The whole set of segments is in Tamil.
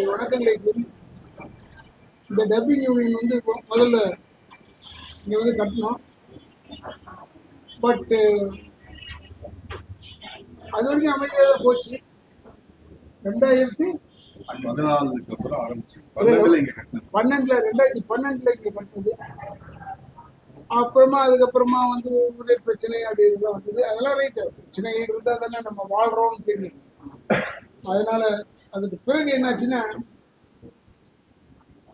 என்னுடைய வணக்கங்களை கூறி இந்த டப்பிங் யூனியன் வந்து முதல்ல இங்கே வந்து கட்டினோம் பட்டு அது வரைக்கும் அமைதியாக போச்சு. ரெண்டாயிரத்தி பதினாலுக்கு அப்புறம் ஆரம்பிச்சு பன்னெண்டுல ரெண்டாயிரத்தி பன்னெண்டுல இங்கே கட்டினது. அப்புறமா அதுக்கப்புறமா வந்து ஒரே பிரச்சனை அப்படி இதெல்லாம் வந்தது. அதெல்லாம் ரைட்டு பிரச்சனை இருந்தால் தானே நம்ம வாழ்றோம்னு தெரியும். அதனால அதுக்கு பிறகு என்னாச்சுன்னா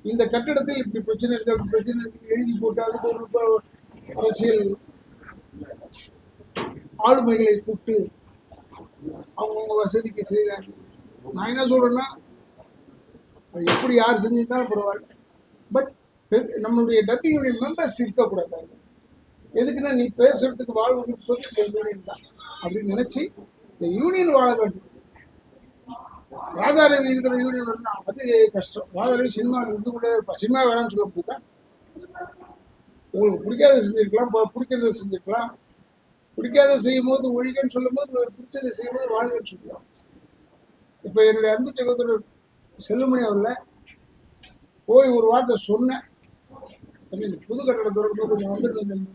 இந்த கட்டடத்தில் இப்படி பிரச்சனை இருக்கு அப்படி பிரச்சனை இருக்கு எழுதி போட்டு அதுக்கு ஒரு அரசியல் ஆளுமைகளை கூப்பிட்டு அவங்கவுங்க வசதிக்கு செய்கிறாங்க நான் என்ன சொல்றேன்னா அது எப்படி யார் செஞ்சிருந்தாலும் பரவாயில்ல. பட் நம்மளுடைய டப்பிங் மெம்பர்ஸ் இருக்கக்கூடாது. எதுக்குன்னா நீ பேசுறதுக்கு வாழ்வு கொடுப்பது யூனியன் தான். அப்படின்னு நினைச்சு இந்த யூனியன் வாழ வேண்டும். ராதாரவி இருக்கிற யூனியன் இருந்தா அது கஷ்டம். ராதாரவி சினிமா இருந்து கூட இருப்பா சினிமா வேணாம்னு சொல்ல போதா உங்களுக்கு பிடிக்காத செஞ்சிருக்கலாம். பிடிக்கிறத செஞ்சிருக்கலாம். பிடிக்காத செய்யும் போது ஒழிகன்னு சொல்லும் போது பிடிச்சதை செய்யும் போது வாழ்கன்னு சொல்லலாம் இப்போ என்னுடைய அன்பு சகோதரர் செல்லுமணி அவர்ல போய் ஒரு வார்த்தை சொன்னேன். இந்த புது கட்டடம் கொஞ்சம் வந்துருந்தேன்.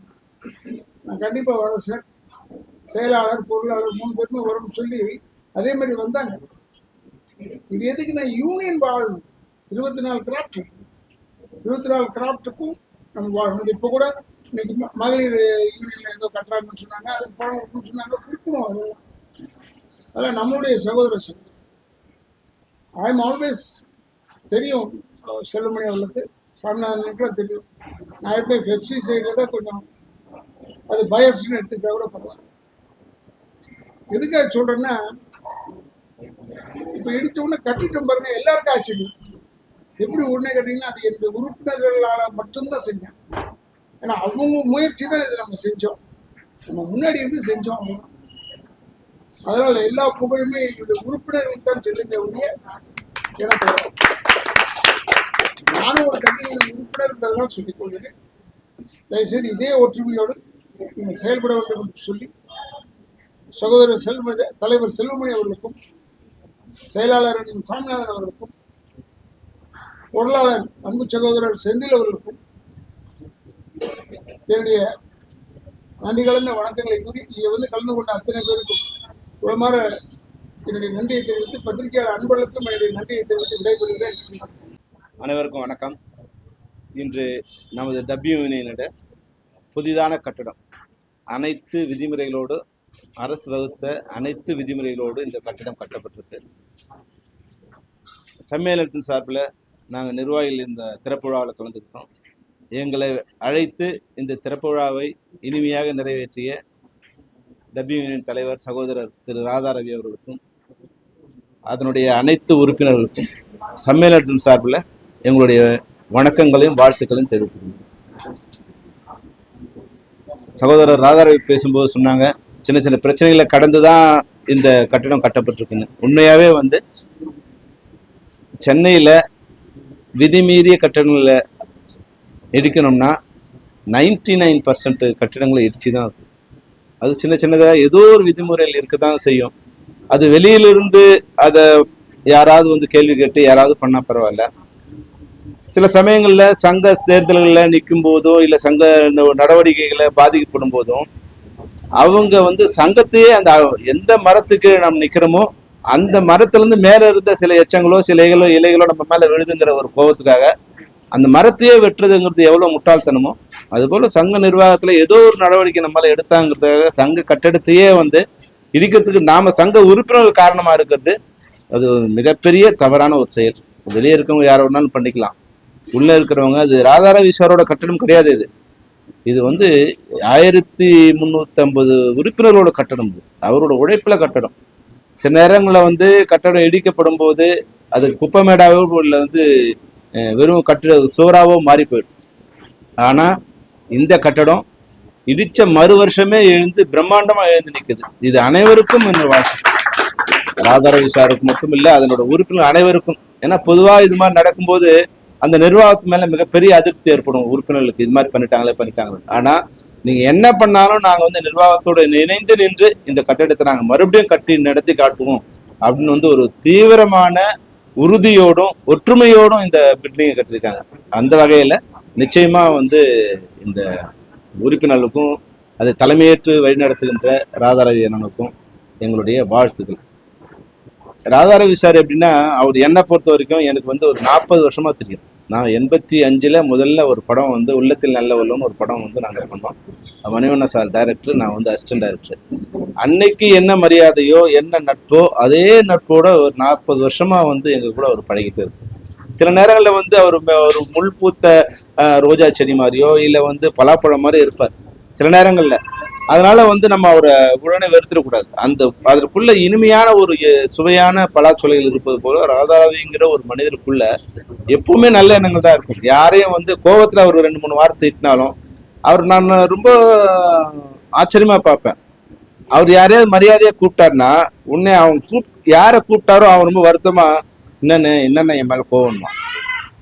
நான் கண்டிப்பாக வரேன் சார். செயலாளர் பொருளாளர் மூணு பேருமே வரும்னு சொல்லி அதே மாதிரி வந்தாங்க. இது எதுக்கு நான் யூனியன் வாழணும் இருபத்தி நாலு கிராஃப்ட் இருபத்தி நாலு கிராஃப்ட்டுக்கும் நம்ம வாழணும் இப்போ கூட இன்னைக்கு மகளிர் யூனியன்ல ஏதோ கட்டுறாங்கன்னு சொன்னாங்க. அதுக்கு பணம் சொன்னாங்க. கொடுக்கணும் அது. அதெல்லாம் நம்மளுடைய சகோதர சகோதரி ஐ எம் ஆல்வேஸ் தெரியும். செல்லமணி செல்லுமணி அவர்களுக்கு. சாமிநாதனுக்குலாம் தெரியும். நான் எப்போ பெப்சி சைடில் தான் கொஞ்சம் அது பயஸ்ன்னு எடுத்துக்கிட்டா கூட பரவாயில்ல. எதுக்காக சொல்றேன்னா இப்போ எடுத்த உடனே கட்டிட்டோம் பாருங்க எல்லாருக்கும் ஆச்சரியம். எப்படி உடனே கட்டிங்கன்னா அது என்னுடைய உறுப்பினர்களால் மட்டும்தான் செஞ்சேன். ஏன்னா அவங்க முயற்சி தான் இதை நம்ம செஞ்சோம். நம்ம முன்னாடி இருந்து செஞ்சோம். அதனால எல்லா புகழுமே என்னுடைய உறுப்பினர்களுக்கு தான் செல்லுங்க ஒழிய எனக்கு நானும் ஒரு கட்சியில் உறுப்பினர்ன்றதெல்லாம் சொல்லிக் கொள்கிறேன். தயவுசெய்து இதே ஒற்றுமையோடு நீங்கள் செயல்பட வேண்டும் என்று சொல்லி சகோதரர் செல்வ தலைவர் செல்வமணி அவர்களுக்கும் செயலாளர் சாமிநாதன் அவர்களுக்கும் பொருளாளர் அன்பு சகோதரர் செந்தில் அவர்களுக்கும் என்னுடைய நன்றி கலந்த வணக்கங்களை கூறி இங்கே வந்து கலந்து கொண்ட அத்தனை பேருக்கும் உளமாற என்னுடைய நன்றியை தெரிவித்து பத்திரிகையாளர் அன்பர்களுக்கும் என்னுடைய நன்றியை தெரிவித்து விடைபெறுகிறேன். அனைவருக்கும் வணக்கம். இன்று நமது டபிள்யூ யூனியனோட புதிதான கட்டடம் அனைத்து விதிமுறைகளோடு அரசு வகுத்த அனைத்து விதிமுறைகளோடு இந்த கட்டிடம் கட்டப்பட்டிருக்கு. சம்மேளனத்தின் சார்பில் நாங்கள் நிர்வாகிகள் இந்த திறப்பு விழாவில் கலந்துக்கிட்டோம். எங்களை அழைத்து இந்த திறப்பு விழாவை இனிமையாக நிறைவேற்றிய டபிள்யூ யூனியன் தலைவர் சகோதரர் திரு ராதாரவி அவர்களுக்கும் அதனுடைய அனைத்து உறுப்பினர்களுக்கும் சம்மேளனத்தின் சார்பில் எங்களுடைய வணக்கங்களையும் வாழ்த்துக்களையும் தெரிவித்துக்கொள்கிறோம் சகோதரர் ராதாரவி பேசும்போது சொன்னாங்க சின்ன சின்ன பிரச்சனைகளை கடந்து தான் இந்த கட்டடம் கட்டப்பட்டிருக்குன்னு. உண்மையாகவே வந்து சென்னையில் விதிமீறிய கட்டடங்களை இடிக்கணும்னா நைன்டி நைன் பர்சன்ட் கட்டிடங்களை இடிச்சு தான் இருக்கும் அது சின்ன சின்னதாக ஏதோ ஒரு விதிமுறைகள் இருக்க தான் செய்யும். அது வெளியிலிருந்து அதை யாராவது வந்து கேள்வி கேட்டு யாராவது பண்ணால் பரவாயில்ல. சில சமயங்களில் சங்க தேர்தல்களில் நிற்கும் போதோ இல்லை சங்க நடவடிக்கைகளை பாதிக்கப்படும் போதும் அவங்க வந்து சங்கத்தையே அந்த எந்த மரத்துக்கு நாம் நிற்கிறோமோ அந்த மரத்துலேருந்து மேலே இருந்த சில எச்சங்களோ சிலைகளோ இலைகளோ நம்ம மேலே விழுதுங்கிற ஒரு கோபத்துக்காக அந்த மரத்தையே வெட்டுறதுங்கிறது எவ்வளோ முட்டாள்தனமோ அதுபோல் சங்க நிர்வாகத்தில் ஏதோ ஒரு நடவடிக்கை நம்மளால எடுத்தாங்கிறதுக்காக சங்க கட்டடத்தையே வந்து இடிக்கிறதுக்கு நாம சங்க உறுப்பினர்கள் காரணமாக இருக்கிறது அது மிகப்பெரிய தவறான ஒரு செயல். வெளியே இருக்கவங்க யாரை வேணாலும் பண்ணிக்கலாம். உள்ள இருக்கிறவங்க அது ராதாரவீஸ்வரோட சாரோட கட்டடம் கிடையாது இது. இது வந்து ஆயிரத்தி முந்நூற்றம்பது உறுப்பினர்களோட கட்டடம் இது. அவரோட உழைப்பில் கட்டடம். சில நேரங்களில் வந்து கட்டடம் இடிக்கப்படும் போது அது குப்பமேடாவோ இல்லை வந்து வெறும் கட்டிட சுவராகவோ மாறி போயிடும் ஆனால் இந்த கட்டடம் இடித்த மறு வருஷமே எழுந்து பிரம்மாண்டமாக எழுந்து நிற்குது இது அனைவருக்கும் என்ற வாழ்க்கை ராதாரவி சாருக்கு மட்டும் இல்லை அதனோட உறுப்பினர் அனைவருக்கும். ஏன்னா பொதுவாக இது மாதிரி நடக்கும்போது அந்த நிர்வாகத்து மேல மிகப்பெரிய அதிருப்தி ஏற்படும் உறுப்பினர்களுக்கு. இது மாதிரி பண்ணிட்டாங்களே பண்ணிட்டாங்களே. ஆனா நீங்க என்ன பண்ணாலும் நாங்க வந்து நிர்வாகத்தோட இணைந்து நின்று இந்த கட்டிடத்தை நாங்க மறுபடியும் கட்டி நடத்தி காட்டுவோம் அப்படின்னு வந்து ஒரு தீவிரமான உறுதியோடும் ஒற்றுமையோடும் இந்த பில்டிங்கை கட்டியிருக்காங்க. அந்த வகையில நிச்சயமா வந்து இந்த உறுப்பினர்களுக்கும் அதை தலைமையேற்று வழிநடத்துகின்ற ராதாரவி அண்ணனுக்கும் எங்களுடைய வாழ்த்துக்கள். ராதாரவி சார் எப்படின்னா அவர் என்னை பொறுத்த வரைக்கும் எனக்கு வந்து ஒரு நாற்பது வருஷமா தெரியும். நான் எண்பத்தி அஞ்சில் முதல்ல ஒரு படம் வந்து உள்ளத்தில் நல்ல ஒரு படம் வந்து நாங்கள் பண்ணோம். மணிவண்ண சார் டைரக்டர் நான் வந்து அசிஸ்டன்ட் டைரக்டர் அன்னைக்கு என்ன மரியாதையோ என்ன நட்போ அதே நட்போட ஒரு நாற்பது வருஷமாக வந்து எங்கள் கூட அவர் பழகிட்டு இருக்கு சில நேரங்களில் வந்து அவர் ஒரு முள் பூத்த ரோஜா செடி மாதிரியோ இல்லை வந்து பலாப்பழம் மாதிரி இருப்பார். சில நேரங்களில் அதனால வந்து நம்ம அவரை உடனே வெறுத்துடக்கூடாது. அந்த அதற்குள்ள இனிமையான ஒரு சுவையான பலாச்சொலைகள் இருப்பது போல ராதாவிங்கிற ஒரு மனிதருக்குள்ள எப்பவுமே நல்ல எண்ணங்கள் தான் இருக்கும். யாரையும் வந்து கோவத்துல அவர் ரெண்டு மூணு வார்த்தை திட்டினாலும் அவர் நான் ரொம்ப ஆச்சரியமா பார்ப்பேன். அவர் யாரையாவது மரியாதையா கூப்பிட்டாருன்னா உன்னை அவன் கூப் யாரை கூப்பிட்டாரோ அவன் ரொம்ப வருத்தமா என்னன்னு என்னென்ன என் மேல கோவம்மா?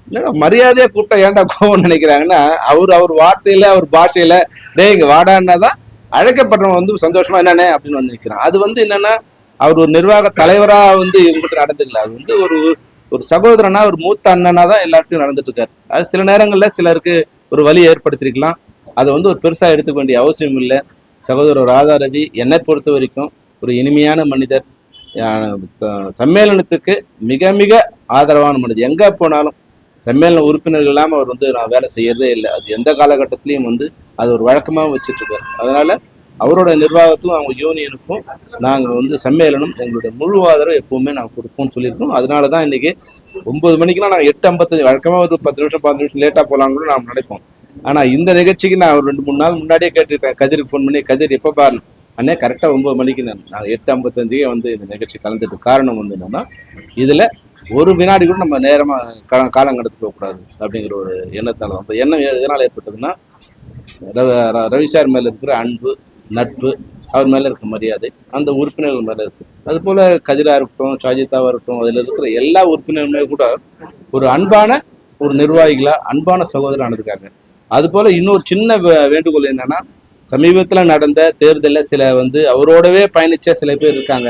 என்னடா மரியாதையா கூப்பிட்டா ஏன்டா கோவம்னு நினைக்கிறாங்கன்னா அவர் அவர் வார்த்தையில அவர் பாஷையில டேய் இங்க வாடான்னா தான் அழைக்கப்படுறவன் வந்து சந்தோஷமா என்னண்ணே? அப்படின்னு வந்து நிற்கிறான் அது வந்து என்னன்னா அவர் ஒரு நிர்வாக தலைவரா வந்து இவங்ககிட்ட நடந்துக்கல. அது வந்து ஒரு ஒரு சகோதரனா ஒரு மூத்த அண்ணனா தான் எல்லாத்தையும் நடந்துட்டு இருக்காரு. அது சில நேரங்கள்ல சிலருக்கு ஒரு வழி ஏற்படுத்திருக்கலாம். அதை வந்து ஒரு பெருசா எடுத்துக்க வேண்டிய அவசியம் இல்லை. சகோதரர் ராதா ரவி என்னை பொறுத்த வரைக்கும் ஒரு இனிமையான மனிதர். சம்மேளனத்துக்கு மிக மிக ஆதரவான மனிதர். எங்கே போனாலும் சம்மேளன உறுப்பினர்கள் இல்லாமல் அவர் வந்து நான் வேலை செய்யறதே இல்லை. அது எந்த காலகட்டத்திலையும் வந்து அது ஒரு வழக்கமாக வச்சுட்டு இருக்காரு அதனால அவரோட நிர்வாகத்துக்கும் அவங்க யூனியனுக்கும் நாங்கள் வந்து சம்மேளனம் எங்களுடைய முழு ஆதரவு எப்பவுமே நாங்கள் கொடுப்போம்னு சொல்லியிருக்கோம். அதனால தான் இன்னைக்கு ஒன்பது மணிக்கெல்லாம் நாங்கள் எட்டு ஐம்பத்தஞ்சு வழக்கமாக ஒரு பத்து நிமிஷம் பத்து நிமிஷம் லேட்டாக போகலான்னு கூட நாம் நினைப்போம். ஆனால் இந்த நிகழ்ச்சிக்கு நான் ஒரு ரெண்டு மூணு நாள் முன்னாடியே கேட்டுருக்கேன் கதிருக்கு ஃபோன் பண்ணி கதிர் எப்போ பாரு அண்ணே கரெக்டாக ஒன்பது மணிக்கு நான் நாங்கள் எட்டு ஐம்பத்தஞ்சுக்கே வந்து இந்த நிகழ்ச்சி கலந்துட்டு காரணம் வந்து என்னன்னா இதில் ஒரு வினாடி கூட நம்ம நேரமாக கா காலம் கடத்து போகக்கூடாது அப்படிங்கிற ஒரு எண்ணத்தால் அந்த எண்ணம் எதனால் ஏற்பட்டதுன்னா ரவி ர- சார் மேலே இருக்கிற அன்பு நட்பு அவர் மேலே இருக்க மரியாதை அந்த உறுப்பினர்கள் மேலே இருக்கு. அதுபோல் கதிரா இருக்கட்டும் ஷாஜிதாவாக இருக்கட்டும் அதில் இருக்கிற எல்லா உறுப்பினருமே கூட ஒரு அன்பான ஒரு நிர்வாகிகளா அன்பான சகோதரர் இருக்காங்க அதுபோல் இன்னொரு சின்ன வேண்டுகோள் என்னன்னா சமீபத்தில் நடந்த தேர்தலில் சில வந்து அவரோடவே பயணிச்ச சில பேர் இருக்காங்க.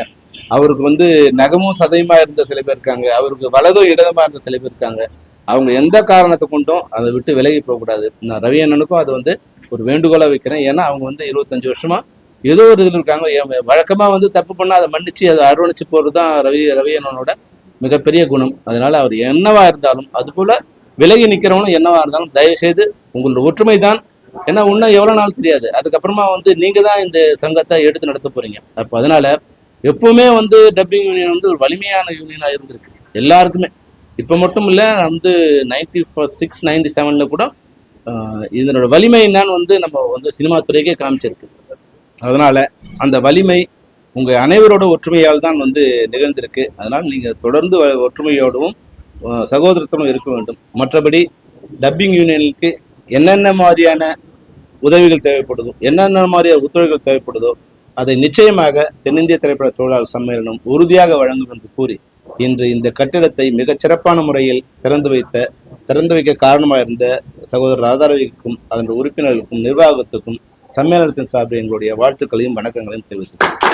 அவருக்கு வந்து நகமும் சதையுமா இருந்த சில பேர் இருக்காங்க. அவருக்கு வலதும் இடதுமா இருந்த சில பேர் இருக்காங்க. அவங்க எந்த காரணத்தை கொண்டும் அதை விட்டு விலகி போகக்கூடாது நான் ரவி அண்ணனுக்கும் அது வந்து ஒரு வேண்டுகோளா வைக்கிறேன். ஏன்னா அவங்க வந்து இருபத்தஞ்சு வருஷமா ஏதோ ஒரு இதில் இருக்காங்க. வழக்கமாக வழக்கமா வந்து தப்பு பண்ணா அதை மன்னிச்சு அதை அரவணைச்சு போகிறது தான் ரவி ரவி அண்ணனோட மிகப்பெரிய குணம். அதனால அவர் என்னவா இருந்தாலும் அதுபோல விலகி நிக்கிறவனும் என்னவா இருந்தாலும் தயவு செய்து உங்களோட ஒற்றுமை தான் ஏன்னா இன்னும் எவ்வளவு நாள் தெரியாது. அதுக்கப்புறமா வந்து நீங்கள் தான் இந்த சங்கத்தை எடுத்து நடத்த போறீங்க. அப்போ அதனால எப்பவுமே வந்து டப்பிங் யூனியன் வந்து ஒரு வலிமையான யூனியனாக இருந்திருக்கு. எல்லாருக்குமே. இப்போ மட்டும் இல்லை வந்து நைன்டி சிக்ஸ் நைன்டி செவன்ல கூட இதனோட வலிமை என்னன்னு வந்து நம்ம வந்து சினிமா துறைக்கே காமிச்சிருக்கு. அதனால் அந்த வலிமை உங்கள் அனைவரோட ஒற்றுமையால் தான் வந்து நிகழ்ந்திருக்கு. அதனால் நீங்கள் தொடர்ந்து ஒற்றுமையோடவும் சகோதரத்துடன் இருக்க வேண்டும். மற்றபடி டப்பிங் யூனியனுக்கு என்னென்ன மாதிரியான உதவிகள் தேவைப்படுதோ என்னென்ன மாதிரியான ஒத்துழைப்புகள் தேவைப்படுதோ அதை நிச்சயமாக தென்னிந்திய திரைப்பட தொழிலாளர் சம்மேளனம் உறுதியாக வழங்கும் என்று கூறி இன்று இந்த கட்டிடத்தை மிகச் சிறப்பான முறையில் திறந்து வைத்த திறந்து வைக்க காரணமாக இருந்த சகோதரர் ராதாரவிக்கும் அதன் உறுப்பினர்களுக்கும் நிர்வாகத்துக்கும் சம்மேளனத்தின் சார்பில் எங்களுடைய வாழ்த்துக்களையும் வணக்கங்களையும் தெரிவித்துக்கிறேன்